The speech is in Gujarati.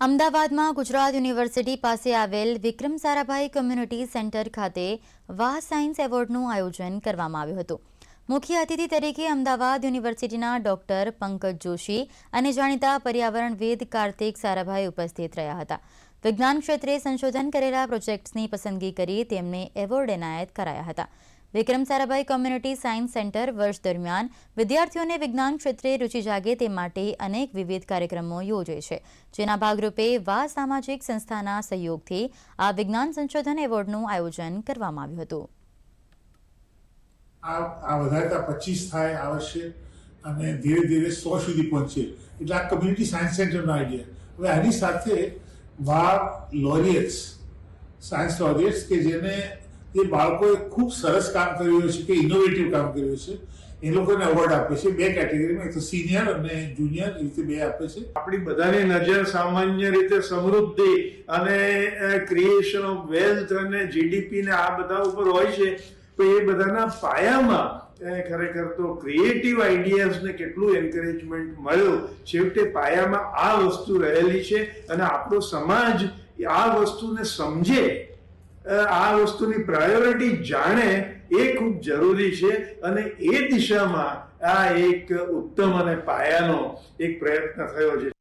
અમદાવાદમાં ગુજરાત યુનિવર્સિટી પાસે આવેલ વિક્રમ સારાભાઈ કોમ્યુનિટી સેન્ટર ખાતે વાહ સાયન્સ એવોર્ડનું આયોજન કરવામાં આવ્યું હતું. મુખ્ય અતિથિ તરીકે અમદાવાદ યુનિવર્સિટીના ડોક્ટર પંકજ જોશી અને જાણીતા પર્યાવરણવેદ કાર્તિક સારાભાઈ ઉપસ્થિત રહ્યા હતા. વિજ્ઞાન ક્ષેત્રે સંશોધન કરેલા પ્રોજેક્ટ્સની પસંદગી કરી તેમને એવોર્ડ એનાયત કરાયા હતા. Vikram Sarabhai community science centre વર્ષ દરમિયાન વિદ્યાર્થીઓને વિજ્ઞાન ક્ષેત્રે રુચિ જાગે તે માટે અનેક વિવિધ કાર્યક્રમો યોજે છે. જેના ભાગરૂપે વા સામાજિક સંસ્થાના સહયોગથી આ વિજ્ઞાન સંશોધન એવોર્ડનું આયોજન કરવામાં આવ્યું હતું. આ વધારતા પચીસ થાય આ વર્ષે અને ધીરે ધીરે સો સુધી પહોંચે. એટલે આ કમ્યુનિટી સાયન્સ સેન્ટરનો આઈડિયા હવે આની સાથે વા લોરિયટ્સ સાયન્સ લોરિયટ્સ કે જેને એ બાળકોએ ખૂબ સરસ કામ કર્યું છે કે ઇનોવેટિવ કામ કર્યું છે. એ લોકોને એવોર્ડ આપે છે બે કેટેગરીમાં એક તો સિનિયર અને જુનિયર એ રીતે બે આપે છે. આપણી બધાની નજર સામાન્ય રીતે સમૃદ્ધિ અને ક્રિએશન ઓફ વેલ્થ અને જીડીપી ને આ બધા ઉપર હોય છે. તો એ બધાના પાયામાં ખરેખર તો ક્રિએટિવ આઈડિયાઝને કેટલું એન્કરેજમેન્ટ મળ્યું. છેવટે પાયામાં આ વસ્તુ રહેલી છે અને આપણો સમાજ આ વસ્તુને સમજે. આ વસ્તુની પ્રાયોરિટી જાણે એ ખૂબ જરૂરી છે અને એ દિશામાં આ એક ઉત્તમ અને પાયાનો એક પ્રયત્ન થયો છે.